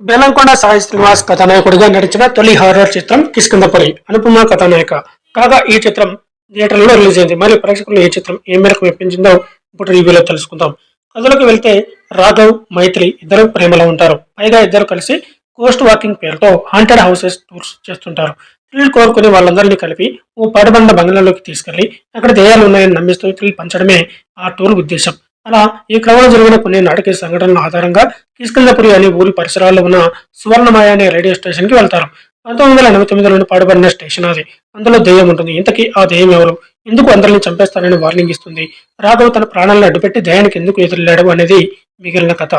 బెల్లంకొండ సాయి శ్రీనివాస్ కథానాయకుడిగా నటించిన తొలి హారర్ చిత్రం కిష్కిందపురి అనుపమ కథానాయక. కాగా ఈ చిత్రం థియేటర్లో రిలీజ్ అయింది. మరి ప్రేక్షకులు ఈ చిత్రం ఏ మేరకు మెప్పించిందో ఇప్పుడు రివ్యూలో తెలుసుకుందాం. కథలోకి వెళ్తే రాఘవ్ మైత్రి ఇద్దరు ప్రేమలో ఉంటారు. పైగా ఇద్దరు కలిసి కోస్ట్ వాకింగ్ పేరుతో హాంటెడ్ హౌసెస్ టూర్స్ చేస్తుంటారు. థ్రిల్ కోరుకుని వాళ్ళందరినీ కలిపి ఓ పడబండ బంగ్లాలోకి తీసుకెళ్ళి అక్కడ దెయ్యాలు ఉన్నాయని నమ్మిస్తూ థ్రిల్ పంచడమే ఆ టూర్ ఉద్దేశం. అలా ఈ క్రమంలో జరిగిన కొన్ని నాటకీయ సంఘటనల ఆధారంగా కిష్కిందపురి అనే ఊరి పరిసరాల్లో ఉన్న సువర్ణమాయ అనే రేడియో స్టేషన్కి వెళ్తారు. పంతొమ్మిది వందల ఎనభై తొమ్మిదిలోని పాడుబడిన స్టేషన్ అది. అందులో దెయ్యం ఉంటుంది. ఇంతకీ ఆ దెయ్యం ఎవరు? ఎందుకు అందరిని చంపేస్తానని వార్నింగ్ ఇస్తుంది. రాఘవ్ తన ప్రాణాలను అడ్డుపెట్టి దయానికి ఎందుకు ఎదురెళ్ళాడు అనేది మిగిలిన కథ.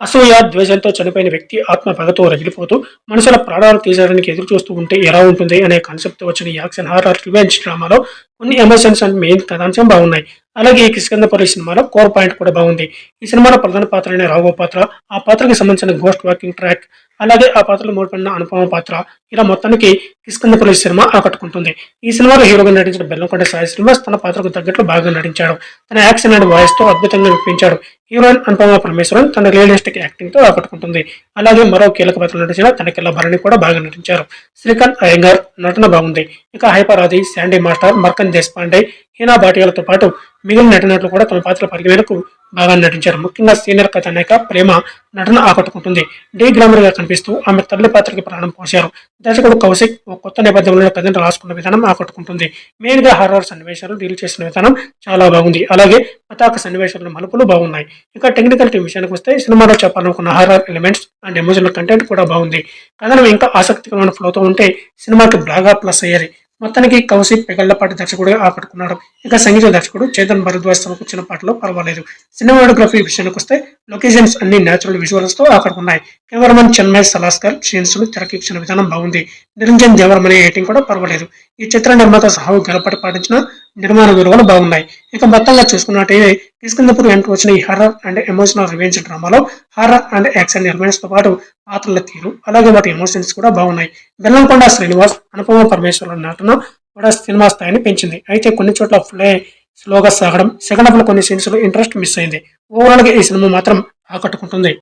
అసూయ ద్వేషంతో చనిపోయిన వ్యక్తి ఆత్మ పగతో రగిలిపోతూ మనుషుల ప్రాణాలు తీసేయడానికి ఎదురు చూస్తూ ఉంటే ఎలా ఉంటుంది అనే కాన్సెప్ట్ వచ్చిన ఈ యాక్షన్ హారర్ రివెంజ్ డ్రామాలో కొన్ని ఎమోషన్స్ అండ్ మెయిన్ కథాంశం బాగున్నాయి. అలాగే ఈ కిష్కందపల్లి సినిమాలో కోర్ పాయింట్ కూడా బాగుంది. ఈ సినిమాలో ప్రధాన పాత్ర అయిన రాఘవ పాత్ర ఆ పాత్రకి సంబంధించిన గోస్ట్ వాకింగ్ ట్రాక్ అలాగే ఆ పాత్రలో మూడపడిన అనుపమ పాత్ర ఇలా మొత్తానికి కిష్కందపల్లి సినిమా ఆకట్టుకుంటుంది. ఈ సినిమాలో హీరోగా నటించిన బెల్లంకొండ సాయి శ్రీనివాస్ తన పాత్రకు తగ్గట్లు బాగా నటించాడు. తన యాక్షన్ అండ్ వాయిస్తో అద్భుతంగా వినిపించాడు హీరోయిన్ అనుపమ పరమేశ్వరన్ తన రియలిస్టిక్ యాక్టింగ్తో ఆకట్టుకుంటుంది. అలాగే మరో కీలక పాత్ర నటించిన తనకిల్ల భరణి కూడా బాగా నటించారు. శ్రీకాంత్ అయ్యంగార్ నటన బాగుంది. ఇక హైపరాది శాండీ మాస్టర్ మర్కన్ దేశపాండే హీనా భాటియాలతో పాటు మిగిలిన నటినట్లు కూడా తమ పాత్ర పరిగణకు బాగా నటించారు. ముఖ్యంగా సీనియర్ కథానాయక ప్రేమ నటన ఆకట్టుకుంటుంది. డీ గ్రామర్గా కనిపిస్తూ ఆమె తల్లి పాత్రకి ప్రాణం పోశారు. దర్శకుడు కౌశిక్ ఓ కొత్త నేపథ్యంలో కథను రాసుకున్న విధానం ఆకట్టుకుంటుంది. మెయిన్గా హర్రర్ సన్నివేశాలు డీల్ చేసిన విధానం చాలా బాగుంది. అలాగే పతాక సన్నివేశాల మలుపులు బాగున్నాయి. ఇంకా టెక్నికల్ టీం విషయానికి వస్తే సినిమాలో చెప్పాలనుకున్న horror elements and emotional content కూడా బాగుంది. కథనం ఇంకా ఆసక్తికరమైన ఫ్లోతో ఉంటే సినిమాకి బాగా ప్లస్ అయ్యేది మొత్తానికి కౌశిక్ పెగళ్ళపాటి దర్శకుడు ఆకట్టుకున్నాడు. ఇక సంగీత దర్శకుడు చేతన్ భరద్వాజ్ సమకూర్చిన పాటలో పర్వాలేదు. సినిమాటోగ్రఫీ విషయానికి వస్తే లొకేషన్స్ అన్ని నేచురల్ విజువల్స్తో ఆకట్టుకున్నాయి. కెమెరామన్ చెన్మయ్ సలాస్కర్ సీన్స్ను తెరకెక్కించిన విధానం బాగుంది. నిరంజన్ దేవరణ్ ఏటింగ్ కూడా పర్వాలేదు. ఈ చిత్ర నిర్మాత సహా గెలపటి పాటించిన నిర్మాణ విలువలు బాగున్నాయి. ఇక మొత్తంగా చూసుకున్నట్టయితే కిష్కిందపూర్ ఎంటర్ వచ్చిన ఈ హర్రర్ అండ్ ఎమోషనల్ రివెంజ్ డ్రామాలో హర్రర్ అండ్ యాక్షన్ ఎలిమెంట్స్తో పాటు పాత్రల తీరు అలాగే వాటి ఎమోషన్స్ కూడా బాగున్నాయి. బెల్లంకొండ శ్రీనివాస్ అనుపమ పరమేశ్వర నటన కూడా సినిమా స్థాయిని పెంచింది. అయితే కొన్ని చోట్ల ఫ్లే స్లోగా సాగడం సెకండ్ హాఫ్లో కొన్ని సీన్స్లో ఇంట్రెస్ట్ మిస్ అయింది. ఓవరాల్గా ఈ సినిమా మాత్రం ఆకట్టుకుంటుంది.